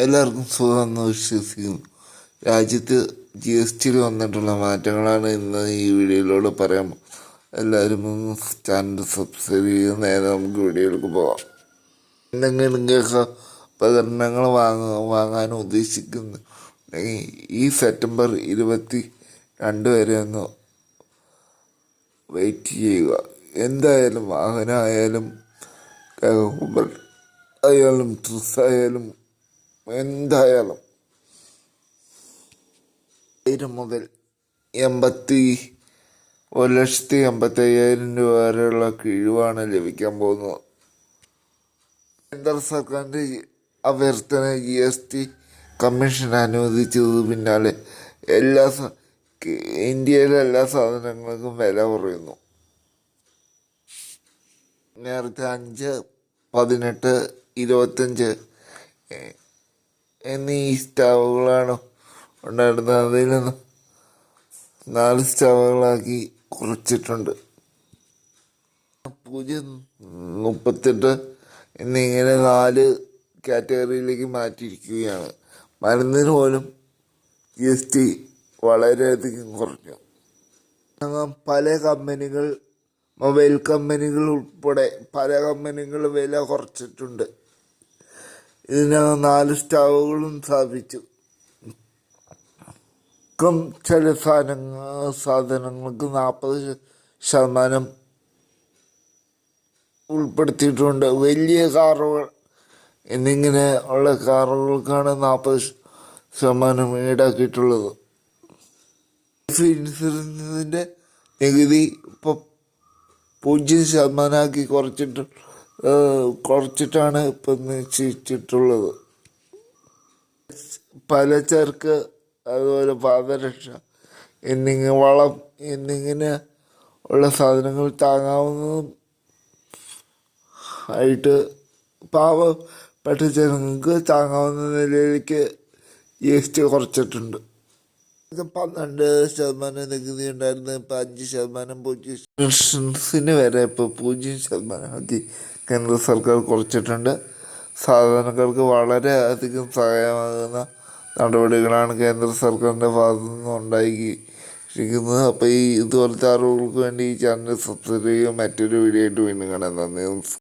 എല്ലാവർക്കും സുഖമെന്ന് വിശ്വസിക്കുന്നു. രാജ്യത്ത് ജി എസ് ടിയിൽ വന്നിട്ടുള്ള മാറ്റങ്ങളാണ് ഇന്ന് ഈ വീഡിയോയിലൂടെ പറയാം എല്ലാവരും ഒന്ന് ചാനൽ സബ്സ്ക്രൈബ് ചെയ്ത് നേരെ നമുക്ക് വീഡിയോയിലേക്ക് പോകാം. എന്തെങ്കിലും നിങ്ങൾക്ക് ഉപകരണങ്ങൾ വാങ്ങ വാങ്ങാൻ ഉദ്ദേശിക്കുന്നു. ഈ സെപ്റ്റംബർ ഇരുപത്തി രണ്ട് വരെ ഒന്ന് വെയിറ്റ് ചെയ്യുക. എന്തായാലും വാഹനമായാലും ആയാലും ട്രിസ് ആയാലും എന്തായാലും ആയിരം മുതൽ എൺപത്തി ഒരു ലക്ഷത്തി എൺപത്തി അയ്യായിരം രൂപ വരെയുള്ള കിഴിവാണ് ലഭിക്കാൻ പോകുന്നത്. കേന്ദ്ര സർക്കാരിന്റെ അഭ്യർത്ഥന ജി എസ് ടി കമ്മീഷൻ അനുവദിച്ചത് പിന്നാലെ എല്ലാ ഇന്ത്യയിലെ എല്ലാ സാധനങ്ങൾക്കും വില കുറയുന്നു. നേരത്തെ അഞ്ച് പതിനെട്ട് ഇരുപത്തഞ്ച് എന്നീ സ്റ്റൗകളാണ് ഉണ്ടായിരുന്നത്. അതിൽ നിന്ന് നാല് സ്റ്റൗകളാക്കി കുറച്ചിട്ടുണ്ട്. പൂജ്യം മുപ്പത്തെട്ട് എന്നിങ്ങനെ നാല് കാറ്റഗറിയിലേക്ക് മാറ്റിയിരിക്കുകയാണ്. മരുന്നിന് പോലും ജി എസ് ടി വളരെയധികം കുറഞ്ഞു. പല കമ്പനികൾ മൊബൈൽ കമ്പനികൾ ഉൾപ്പെടെ പല കമ്പനികൾ വില കുറച്ചിട്ടുണ്ട്. ഇതിനകം നാല് സ്റ്റാവുകളും സ്ഥാപിച്ചു. ക്കും ചില സാധനങ്ങൾ സാധനങ്ങൾക്ക് നാൽപ്പത് ശതമാനം ഉൾപ്പെടുത്തിയിട്ടുണ്ട്. വലിയ കാറുകൾ എന്നിങ്ങനെ ഉള്ള കാറുകൾക്കാണ് നാൽപ്പത് ശതമാനം ഈടാക്കിയിട്ടുള്ളത്. ഇൻഷുറൻസിന്റെ നികുതി ഇപ്പോൾ പൂജ്യം ശതമാനമാക്കി കുറച്ചിട്ട് ഏഹ്, കുറച്ചിട്ടാണ് ഇപ്പം നിശ്ചയിച്ചിട്ടുള്ളത് പലചരക്ക് അതുപോലെ പാദരക്ഷ എന്നിങ്ങനെ വളം എന്നിങ്ങനെ ഉള്ള സാധനങ്ങൾ താങ്ങാവുന്നതും ആയിട്ട് പാവപ്പെട്ട ജനങ്ങൾക്ക് താങ്ങാവുന്ന നിലയിലേക്ക് ജി എസ് ടി കുറച്ചിട്ടുണ്ട്. പന്ത്രണ്ട് ശതമാനം നികുതി ഉണ്ടായിരുന്ന. ഇപ്പം അഞ്ച് ശതമാനം പൂജ്യം വരെ ഇപ്പോൾ പൂജ്യം ശതമാനമാക്കി കേന്ദ്ര സർക്കാർ കുറച്ചിട്ടുണ്ട്. സാധാരണക്കാർക്ക് വളരെ അധികം സഹായമാകുന്ന നടപടികളാണ് കേന്ദ്ര സർക്കാരിന്റെ ഭാഗത്തു നിന്ന് ഉണ്ടായിരിക്കുന്നത്. അപ്പോൾ ഈ ഇതുപോലത്തെ അറിവുകൾക്ക് വേണ്ടി ഈ ചാനൽ സബ്സ്ക്രൈബ് ചെയ്യുക മറ്റൊരു വീഡിയോ ആയിട്ട് വീണ്ടും കാണാൻ നന്ദി